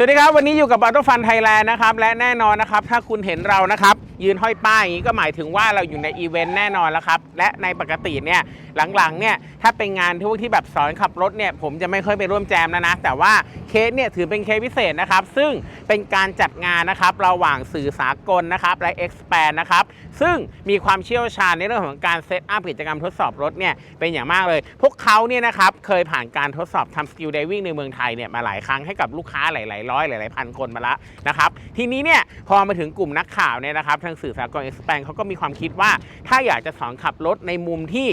สวัสดีครับ วันนี้อยู่กับ a u t o Fun Thailand นะครับ และแน่นอนนะครับ ถ้าคุณเห็นเรานะครับ ยืนห้อยป้ายอย่างนี้ก็หมายถึงว่าเราอยู่ในอีเวนต์แน่นอนแล้วครับ และในปกติเนี่ยหลังๆเนี่ยถ้าเป็นงานที่พวกที่แบบสอนขับรถเนี่ยผมจะไม่ค่อยไปร่วมแจมแล้วนะ แต่ว่าเคสเนี่ยถือเป็นเคสพิเศษนะครับ ซึ่งเป็นการจัดงานนะครับระหว่างสื่อสากลนะครับและ Expand นะครับซึ่งมีความเชี่ยวชาญในเรื่องของการเซตอัพกิจกรรมทดสอบรถเนี่ยเป็นอย่างมากเลย พวกเขาเนี่ยนะครับเคยผ่านการทดสอบทำสกิลไดวิ่งในเมืองไทยเนี่ยมาหลายครั้งให้กับลูกค้าหลายๆร้อยหลายๆพันคนมาล้วนะครับทีนี้เนี่ยพอมาถึงกลุ่มนักข่าวเนี่ยนะครับางสื่อสากลเอ็กซ์แปนเขาก็มีความคิดว่า ถ้าอยากจะสอนขับรถในมุมที่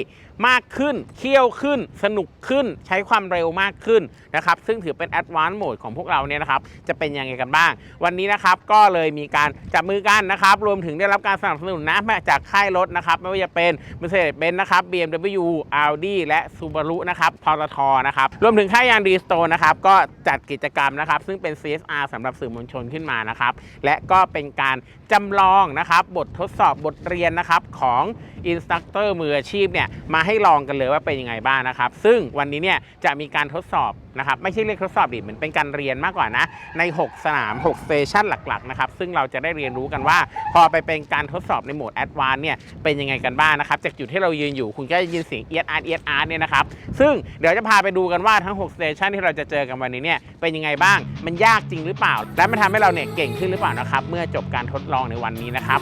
มากขึ้น เคี่ยวขึ้น สนุกขึ้น ใช้ความเร็วมากขึ้นนะครับ ซึ่งถือเป็นแอดวานซ์โหมดของพวกเราเนี่ยนะครับ จะเป็นยังไงกันบ้าง วันนี้นะครับก็เลยมีการจับมือกันนะครับ รวมถึงได้รับการสนับสนุนนะมาจากค่ายรถนะครับ ไม่ว่าจะเป็น Mercedes-Benz นะครับ BMW Audi และ Subaru นะครับพลทนะครับ รวมถึงค่ายยางดีสโตนะครับ ก็จัดกิจกรรมนะครับ ซึ่งเป็น CSR สำหรับสื่อมวลชนขึ้นมานะครับ และก็เป็นการจำลองนะครับ บททดสอบบทเรียนนะครับของอินสตัคเตอร์มืออาชีพเนี่ยมาให้ลองกันเลยว่าเป็นยังไงบ้างนะครับ ซึ่งวันนี้เนี่ยจะมีการทดสอบนะครับไม่ใช่เรียกทดสอบดิเหมือนเป็นการเรียนมากกว่านะ ใน 6 สนาม6สเตชันหลักๆนะครับซึ่งเราจะได้เรียนรู้กันว่า พอไปเป็นการทดสอบในโหมดแอดวานเนี่ยเป็นยังไงกันบ้างนะครับจากจุดที่เรายืนอยู่คุณก็จะยินเสียงเอียดอาร์เอียดอาร์เนี่ยนะครับซึ่งเดี๋ยวจะพาไปดูกันว่าทั้ง6สเตชันที่เราจะเจอกันวันนี้เนี่ยเป็นยังไงบ้าง มันยากจริงหรือเปล่า และมันทำให้เราเนี่ยเก่งขึ้นหรือเปล่านะครับเมื่อจบการทดลองในวันนี้นะครับ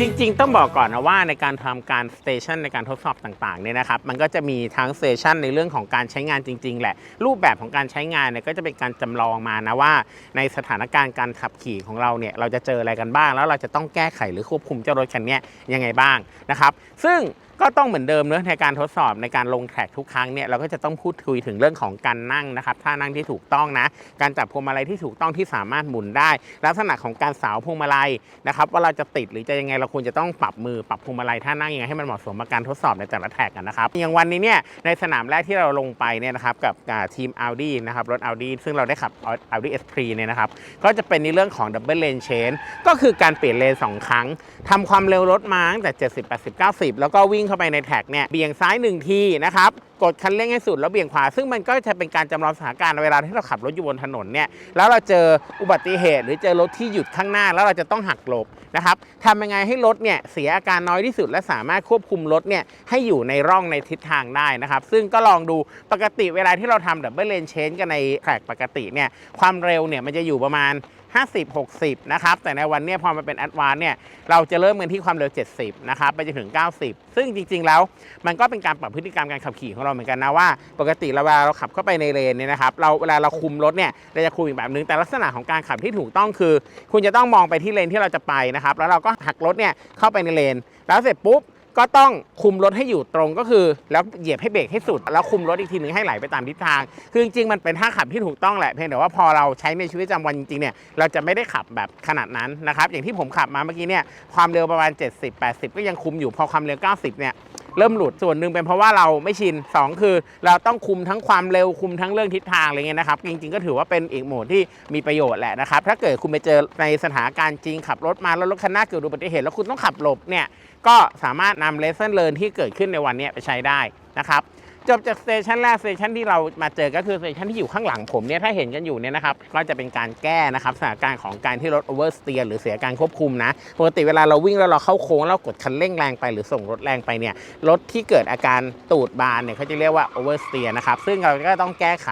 จริงๆ ต้องบอกก่อนนะว่าในการทำการสเตชันในการทดสอบต่างๆเนี่ยนะครับมันก็จะมีทั้งสเตชันในเรื่องของการใช้งานจริง ๆ แหละ รูปแบบของการใช้งานเนี่ยก็จะเป็นการจำลองมานะว่า ในสถานการณ์การขับขี่ของเราเนี่ยเราจะเจออะไรกันบ้าง แล้วเราจะต้องแก้ไขหรือควบคุมเจ้ารถคันนี้ยังไงบ้างนะครับ ซึ่ง ก็ต้องเหมือนเดิมเนอะในการทดสอบในการลงแท็กทุกครั้งเนี่ยเราก็จะต้องพูดคุยถึงเรื่องของการนั่งนะครับท่านั่งที่ถูกต้องนะ การจับพวงมาลัยที่ถูกต้องที่สามารถหมุนได้ ลักษณะของการสาวพวงมาลัยนะครับว่าเราจะติดหรือจะยังไงเราควรจะต้องปรับมือปรับพวงมาลัยท่านั่งยังไงให้มันเหมาะสมกับการทดสอบในแต่ละแท็กกันนะครับอย่างวันนี้เนี่ยในสนามแรกที่เราลงไปเนี่ยนะครับกับทีม Audi นะครับรถ Audi ซึ่งเราได้ขับ Audi S3 เนี่ยนะครับก็จะเป็นในเรื่องของ Double Lane Change ก็คือการเปลี่ยนเลนสองครั้งทำความเร็วรถมาตั้งแต่ 70 80 90 แล้วก็วิ่งเข้าไปในแท็กเนี่ยเบี่ยงซ้ายหนึ่งทีนะครับกดคันเร่งให้สุดแล้วเบี่ยงขวา ซึ่งมันก็จะเป็นการจำลองสถานการณ์เวลาที่เราขับรถอยู่บนถนนเนี่ยแล้วเราเจออุบัติเหตุ หรือเจอรถที่หยุดข้างหน้าแล้วเราจะต้องหักหลบนะครับทำยังไงให้รถเนี่ยเสียอาการน้อยที่สุด และสามารถควบคุมรถเนี่ยให้อยู่ในร่องในทิศทางได้นะครับ ซึ่งก็ลองดูปกติเวลาที่เราทำดับเบิลเลนเชนกันในแทร็กปกติเนี่ยความเร็วเนี่ยมันจะอยู่ประมาณ 50 60 นะครับ แต่ในวันนี้พอมาเป็นแอดวานเนี่ยเราจะเริ่มกันที่ความเร็ว 70 นะครับ ไปจนถึง 90 ซึ่งจริง ๆ แล้วมันก็เป็นการปรับพฤติกรรมการขับขี่ของเราเหมือนกันนะว่า ปกติเราเวลาเราขับเข้าไปในเลนเนี่ยนะครับเราเวลาเราคุมรถเนี่ยเราจะคุมอีกแบบนึงแต่ลักษณะของการขับที่ถูกต้องคือ คุณจะต้องมองไปที่เลนที่เราจะไปนะครับแล้วเราก็หักรถเนี่ยเข้าไปในเลน แล้วเสร็จปุ๊บ ก็ต้องคุมรถให้อยู่ตรงก็คือ แล้วเหยียบให้เบรกให้สุด แล้วคุมรถอีกทีหนึ่งให้ไหลไปตามทิศทาง คือจริงๆมันเป็นท่าขับที่ถูกต้องแหละเพียงแต่ว่าพอเราใช้ในชีวิตประจำวันจริงๆเนี่ยเราจะไม่ได้ขับแบบขนาดนั้นนะครับอย่างที่ผมขับมาเมื่อกี้เนี่ยความเร็วประมาณ 70 80 ก็ยังคุมอยู่พอความเร็ว 90 เนี่ยเริ่มหลุดส่วนหนึ่งเป็นเพราะว่าเราไม่ชิน 2 คือเราต้องคุมทั้งความเร็วคุมทั้งเรื่องทิศทางอะไรเงี้ยนะครับ จริงๆก็ถือว่าเป็นอีกโหมดที่มีประโยชน์แหละนะครับ ถ้าเกิดคุณไปเจอในสถานการณ์จริงขับรถมาแล้วรถคันหน้าเกิดอุบัติเหตุแล้วคุณต้องขับหลบเนี่ย ก็สามารถนำเลสเซนเลิร์นที่เกิดขึ้นในวันนี้ไปใช้ได้นะครับจบจากสเตชันแรกสเตชันที่เรามาเจอก็คือสเตชันที่อยู่ข้างหลังผมเนี่ยถ้าเห็นกันอยู่เนี่ยนะครับก็จะเป็นการแก้นะครับสถานการณ์ของการที่รถโอเวอร์สเตียร์หรือเสียการควบคุมนะปกติเวลาเราวิ่งแล้วเราเข้าโค้งแล้วกดคันเร่งแรงไปหรือส่งรถแรงไปเนี่ยรถที่เกิดอาการตูดบานเนี่ยเขาจะเรียกว่าโอเวอร์สเตียร์นะครับซึ่งเราก็ต้องแก้ไข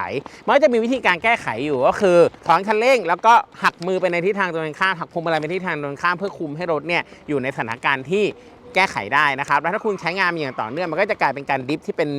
มันจะมีวิธีการแก้ไขอยู่ก็คือถอนคันเร่ง แล้วก็หักมือไปในทิศทางตรงกันข้ามหักพวงมาลัยไปทิศทางตรงกันข้ามเพื่อคุมให้รถเนี่ยอยู่ในสถานการณ์ที่ แก้ไขได้นะครับ แล้วถ้าคุณใช้งานอย่างต่อเนื่องมันก็จะกลายเป็นการดิฟที่เป็น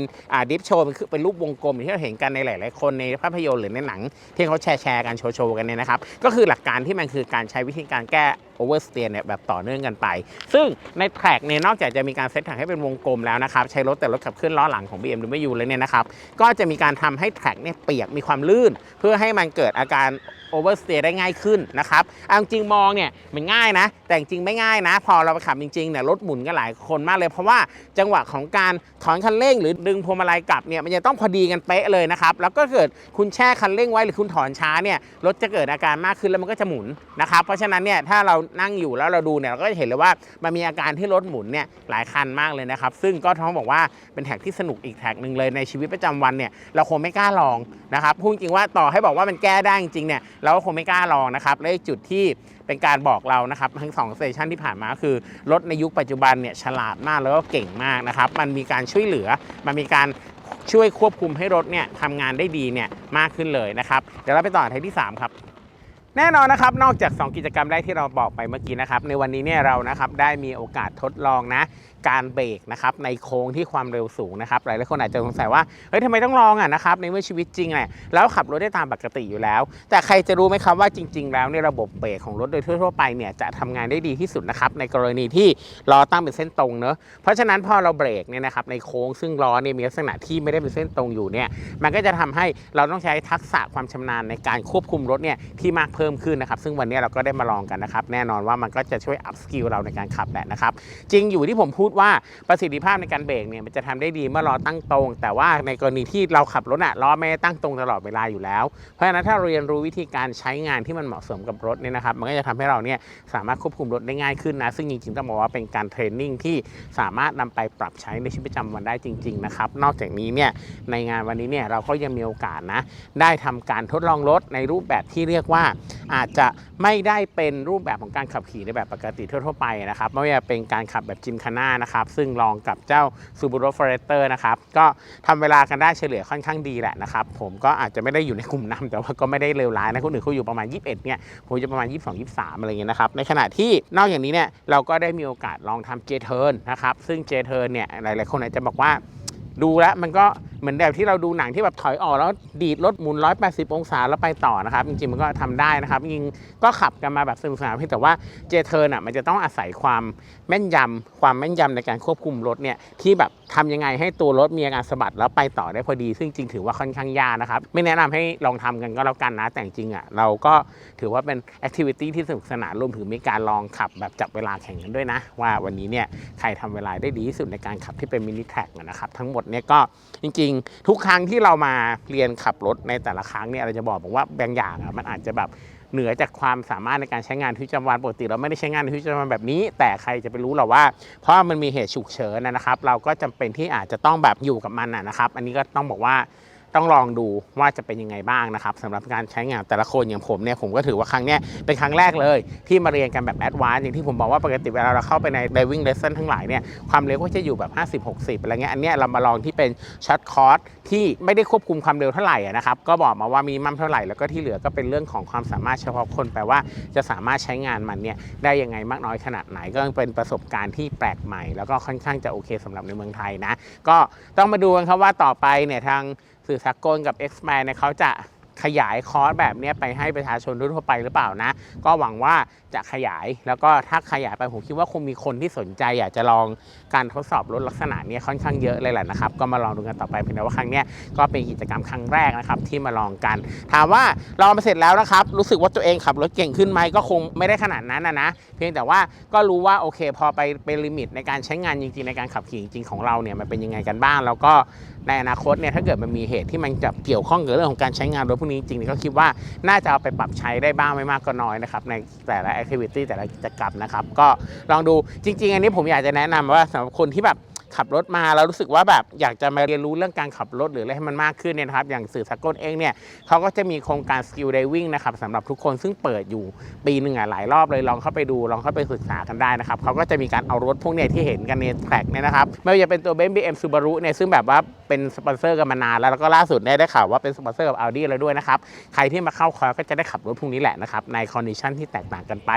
ดิฟโชว์เป็นคือเป็นรูปวงกลมที่เราเห็นกันในหลาย ๆ คนในภาพยนตร์หรือในหนังที่เขาแชร์แชร์กันโชว์โชว์กันเนี่ยนะครับ ก็คือหลักการที่มันคือการใช้วิธีการแก้โอเวอร์สเตียเนี่ยแบบต่อเนื่องกันไป ซึ่งในแทร็กเนี่ยนอกจากจะมีการเซตแทร็กให้เป็นวงกลมแล้วนะครับ ใช้รถแต่รถขับเคลื่อนล้อหลังของ BMW เลยเนี่ยนะครับ ก็จะมีการทำให้แทร็กเนี่ยเปียกมีความลื่น เพื่อให้มันเกิดอาการ โอเวอร์สเตย์ได้ง่ายขึ้นนะครับเอาจริงมองเนี่ยมันง่ายนะ แต่จริงไม่ง่ายนะ พอเราไปขับจริงๆเนี่ยรถหมุนกันหลายคนมากเลย เพราะว่าจังหวะของการถอนคันเร่ง หรือดึงพวงมาลัยกลับเนี่ยมันจะต้องพอดีกันเป๊ะเลยนะครับแล้วก็เกิดคุณแช่คันเร่งไว้หรือคุณถอนช้าเนี่ยรถจะเกิดอาการมากขึ้นแล้วมันก็จะหมุนนะครับเพราะฉะนั้นเนี่ยถ้าเรานั่งอยู่แล้วเราดูเนี่ยเราก็จะเห็นเลยว่ามันมีอาการที่รถหมุนเนี่ยหลายคันมากเลยนะครับซึ่งก็ท้องบอกว่าเป็นแท็กที่สนุกอีกแท็กหนึ่งเลยในชีวิตประจำวันเนี่ยเราคงไม่กล้าลองนะครับพูดจริงว่าต่อให้บอกว่ามันแก้ได้จริงเนี่ยเราก็คงไม่กล้าลองนะครับและจุดที่เป็นการบอกเรานะครับทั้งสองสเตชันที่ผ่านมาคือ รถในยุคปัจจุบันเนี่ยฉลาดมากแล้วก็เก่งมากนะครับ มันมีการช่วยเหลือ มันมีการช่วยควบคุมให้รถเนี่ยทำงานได้ดีเนี่ยมากขึ้นเลยนะครับ เดี๋ยวเราไปต่อเทปที่ 3 ครับ แน่นอนนะครับนอกจาก 2 กิจกรรมแรกที่เราบอกไปเมื่อกี้นะครับในวันนี้เนี่ยเรานะครับได้มีโอกาสทดลองนะการเบรกนะครับในโค้งที่ความเร็วสูงนะครับหลายๆคนอาจจะสงสัยว่าเฮ้ยทำไมต้องลองอะนะครับในเมื่อชีวิตจริงเนี่ยแล้วขับรถได้ตามปกติอยู่แล้ว แต่ใครจะรู้ไหมครับว่าจริง ๆ แล้วเนี่ยระบบเบรกของรถโดยทั่วๆไปเนี่ยจะทำงานได้ดีที่สุดนะครับในกรณีที่ล้อตั้งเป็นเส้นตรงเนอะเพราะฉะนั้นพอเราเบรกเนี่ยนะครับในโค้งซึ่งล้อเนี่ยมีลักษณะที่ไม่ได้เป็นเส้นตรงอยู่เนี่ยมันก็จะทำให้เราต้องใช้ทักษะความชำนาญในการควบคุมรถเนี่ยที่มากเพิ่มขึ้นนะครับซึ่งวันนี้เราก็ได้มาลองกันนะครับแน่นอนว่ามันก็จะช่วยอัพสกิลเราในการขับแหละนะครับจริงอยู่ที่ผมพูดว่าประสิทธิภาพในการเบรกเนี่ยมันจะทำได้ดีเมื่อล้อตั้งตรง แต่ว่าในกรณีที่เราขับรถอะล้อไม่ได้ตั้งตรงตลอดเวลาอยู่แล้ว เพราะฉะนั้นถ้าเราเรียนรู้วิธีการใช้งานที่มันเหมาะสมกับรถเนี่ยนะครับมันก็จะทำให้เราเนี่ยสามารถควบคุมรถได้ง่ายขึ้นนะซึ่งจริงๆต้องบอกว่าเป็นการเทรนนิ่งที่สามารถนำไปปรับใช้ในชีวิตประจำวันได้จริงๆนะครับนอกจากนี้เนี่ยในงานวันนี้เนี่ยเราก็ยังมีโอกาสนะได้ทำการทดลองรถในรูปแบบที่เรียกว่าอาจจะไม่ได้เป็นรูปแบบของการขับขี่ในแบบปกติทั่วๆไปนะครับไม่ว่าจะเป็นการขับแบบจิมคาน่านะครับซึ่งลองกับเจ้า Subaru Forester นะครับก็ทำเวลากันได้เฉลี่ยค่อนข้างดีแหละนะครับผมก็อาจจะไม่ได้อยู่ในกลุ่มนำแต่ว่าก็ไม่ได้เลวร้ายนะคนอื่นเขาอยู่ประมาณ 21เนี่ยผมจะประมาณ 22 23 อะไรเงี้ยนะครับในขณะที่นอกอย่างนี้เนี่ยเราก็ได้มีโอกาสลองทำ J-Turn นนะครับซึ่ง J-Turn เนี่ยหลายๆคนอาจจะบอกว่า ดูแล้วมันก็เหมือนแบบที่เราดูหนังที่แบบถอยออกแล้วดีดรถหมุน 180 องศาแล้วไปต่อนะครับจริงๆมันก็ทำได้นะครับยิงก็ขับกันมาแบบสนุกสนานเพียงแต่ว่าเจเทิร์นอะมันจะต้องอาศัยความแม่นยำความแม่นยำในการควบคุมรถเนี่ยที่แบบ ทำยังไงให้ตัวรถมีอาการสะบัดแล้วไปต่อได้พอดี ซึ่งจริงถือว่าค่อนข้างยากนะครับ ไม่แนะนำให้ลองทำกันก็แล้วกันนะ แต่จริงอะเราก็ถือว่าเป็นแอคทิวิตี้ที่สนุกสนานรวมถึงมีการลองขับแบบจับเวลาแข่งกันด้วยนะ ว่าวันนี้เนี่ยใครทำเวลาได้ดีที่สุดในการขับที่เป็นมินิแท็กนะครับ ทั้งหมดเนี่ยก็จริง ๆ ทุกครั้งที่เรามาเรียนขับรถในแต่ละครั้งเนี่ยเราจะบอกบอกว่าบางอย่างอะมันอาจจะแบบ เหนือจากความสามารถในการใช้งานที่ประจำวันปกติเราไม่ได้ใช้งานในชีวิตประจำวันแบบนี้ แต่ใครจะไปรู้หรอว่า เพราะมันมีเหตุฉุกเฉินนะครับ เราก็จำเป็นที่อาจจะต้องแบบอยู่กับมันนะครับ อันนี้ก็ต้องบอกว่า ต้องลองดูว่าจะเป็นยังไงบ้างนะครับสำหรับการใช้งานแต่ละคนอย่างผมเนี่ยผมก็ถือว่าครั้งเนี้ยเป็นครั้งแรกเลย ที่มาเรียนกันแบบแอดวานซ์อย่างที่ผมบอกว่าปกติเวลาเราเข้าไปใน driving lesson ทั้งหลายเนี่ยความเร็วก็จะอยู่แบบ 50 60 อะไรเงี้ยอันเนี้ยเรามาลองที่เป็นช็อตคอร์สที่ไม่ได้ควบคุมความเร็วเท่าไหร่นะครับก็บอกมาว่ามีมั่มเท่าไหร่แล้วก็ที่เหลือก็เป็นเรื่องของความสามารถเฉพาะคนแปลว่าจะสามารถใช้งานมันเนี่ยได้ยังไงมากน้อยขนาดไหนก็เป็นประสบการณ์ที่แปลกใหม่ แล้วก็ค่อนข้างจะโอเคสำหรับในเมืองไทยนะก็ต้องมาดูกันครับว่าต่อไปเนี่ยทาง สื่อสากลกับ x m a n เนี่ยเขาจะขยายคอร์สแบบนี้ไปให้ประชาชนทั่วไปหรือเปล่านะ ก็หวังว่าจะขยายแล้วก็ถ้าขยายไปผมคิดว่าคงมีคนที่สนใจอยากจะลองการทดสอบรถลักษณะนี้ค่อนข้างเยอะเลยแหละนะครับ ก็มาลองดูกันต่อไปเพียงแต่ว่าครั้งนี้ก็เป็นกิจกรรมครั้งแรกนะครับที่มาลองกัน ถามว่าลองมาเสร็จแล้วนะครับ รู้สึกว่าตัวเองขับรถเก่งขึ้นไหมก็คงไม่ได้ขนาดนั้นนะนะเพียงแต่ว่าก็รู้ว่าโอเค พอไปเป็นลิมิตในการใช้งานจริงๆในการขับขี่จริงๆของเราเนี่ยมันเป็นยังไงกันบ้าง แล้วก็ ในอนาคตเนี่ยถ้าเกิดมันมีเหตุที่มันจะเกี่ยวข้องกับเรื่องของการใช้งานรถพวกนี้จริงๆก็คิดว่าน่าจะเอาไปปรับใช้ได้บ้างไม่มากก็น้อยนะครับในแต่ละแอคทิวิตี้แต่ละกิจกรรมนะครับก็ลองดูจริง ๆ อันนี้ผมอยากจะแนะนำว่าสำหรับคนที่แบบขับรถมาแล้วรู้สึกว่าแบบอยากจะมาเรียนรู้เรื่องการขับรถหรืออะไรให้มันมากขึ้นเนี่ยนะครับ อย่างสื่อสากลเองเนี่ยเขาก็จะมีโครงการ skill diving นะครับสำหรับทุกคนซึ่งเปิดอยู่ปีหนึ่งอะหลายรอบเลยลองเข้าไปดูลองเข้าไปศึกษากันได้นะครับเขาก็จะมีการเอารถพวกเนี้ยที่เห็นกันในแทร็กเนี่ยนะครับไม่ว่าจะเป็นตัวเบนซ์บีเอ็มซูบารุเนี่ยซึ่งแบบว่า เป็นสปอนเซอร์กันมานานแล้วแล้วก็ล่าสุดเนี่ยได้ข่าวว่าเป็นสปอนเซอร์กับ Audi แล้วด้วยนะครับ ใครที่มาเข้าคอร์สก็จะได้ขับรถพวกนี้แหละนะครับในคอนดิชันที่แตกต่างกันไป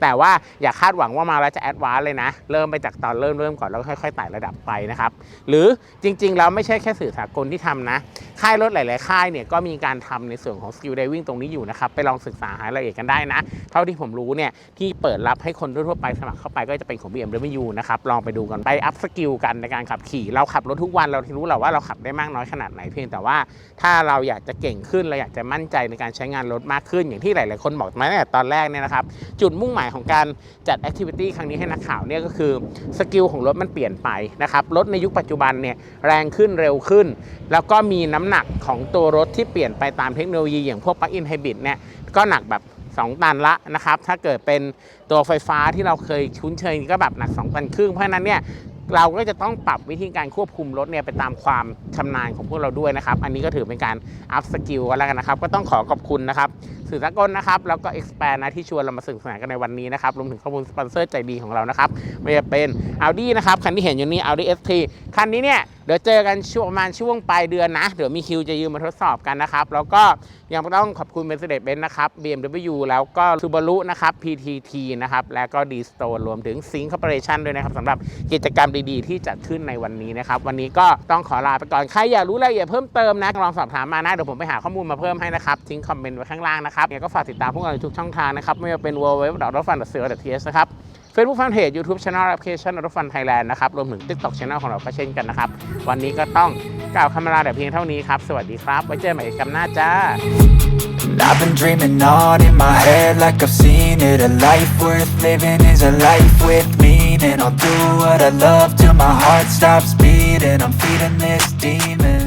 แต่ว่าอย่าคาดหวังว่ามาแล้วจะแอดวานเลยนะ เริ่มไปจากตอนเริ่มเริ่มก่อนแล้วค่อยๆไต่ระดับไปนะครับหรือจริงๆแล้วไม่ใช่แค่สื่อสากลที่ทำนะค่ายรถหลายๆค่ายเนี่ยก็มีการทำในส่วนของ skill diving ตรงนี้อยู่นะครับไปลองศึกษาหารายละเอียดกันได้นะ เท่าที่ผมรู้เนี่ยที่เปิดรับให้คนทั่วไปสมัครเข้าไปก็จะเป็นของ BMW นะครับลองไปดูกันไปอัพสกิลกันในการขับขี่เราขับรถทุกวันเรารู้แหละว่าเราเราขับได้มากน้อยขนาดไหนเพียงแต่ว่าถ้าเราอยากจะเก่งขึ้นเราอยากจะมั่นใจในการใช้งานรถมากขึ้น อย่างที่หลาย ๆ คนบอกมาตั้งแต่ตอนแรกเนี่ยนะครับ จุดมุ่งหมายของการจัดแอคทิวิตี้ครั้งนี้ให้นักข่าวเนี่ยก็คือสกิลของรถมันเปลี่ยนไปนะครับรถในยุคปัจจุบันเนี่ยแรงขึ้นเร็วขึ้น แล้วก็มีน้ำหนักของตัวรถที่เปลี่ยนไปตามเทคโนโลยีอย่างพวกปลั๊กอินไฮบริดเนี่ยก็หนักแบบ2 ตันละนะครับ ถ้าเกิดเป็นตัวไฟฟ้าที่เราเคยคุ้นเคยก็แบบหนัก 2 ตันครึ่ง เพราะนั้นเนี่ย เราก็จะต้องปรับวิธีการควบคุมรถเนี่ยไปตามความชำนาญของพวกเราด้วยนะครับ อันนี้ก็ถือเป็นการอัพสกิลกันแล้วกันนะครับ ก็ต้องขอขอบคุณนะครับสื่อสากลนะครับ แล้วก็ expand นะที่ชวนเรามาสื่อสารกันในวันนี้นะครับ รวมถึงข้อมูลสปอนเซอร์ใจดีของเรานะครับไม่ว่าจะเป็น Audi นะครับ คันที่เห็นอยู่นี้ Audi ST คันนี้เนี่ย เดี๋ยวเจอกันช่วงประมาณช่วงปลายเดือนนะ เดี๋ยวมีคิวจะยืมมาทดสอบกันนะครับ แล้วก็ยังต้องขอบคุณ Mercedes-Benz นะครับ BMW แล้วก็ Subaru นะครับ PTT นะครับ แล้วก็ D-Store รวมถึง Sync Corporation ด้วยนะครับสำหรับกิจกรรมดีๆ ที่จัดขึ้นในวันนี้นะครับ วันนี้ก็ต้องขอลาไปก่อน ใครอยากรู้รายละเอียดเพิ่มเติมนะลองสอบถามมานะเดี๋ยวผมไปหาข้อมูลมาเพิ่มให้นะครับทิ้งคอมเมนต์ไว้ข้างล่างนะครับยังไงก็ฝากติดตามพวกเราในทุกช่องทางนะครับไม่ว่าเป็น w w w r o f u n c o t h นะครับ Facebook Fanpage YouTube Channel Application a u t o Fun Thailand นะครับรวมถึง TikTok Channel ของเราก็เช่นกันนะครับ วันนี้ก็ต้องกล่าวคำลาแต่เพียงเท่านี้ครับ สวัสดีครับ ไว้เจอกันใหม่กันหน้าจ้า And I've been dreaming on in my head like I've seen it A life worth living is a life with meaning I'll do what I love till my heart stops beating I'm feeding this demon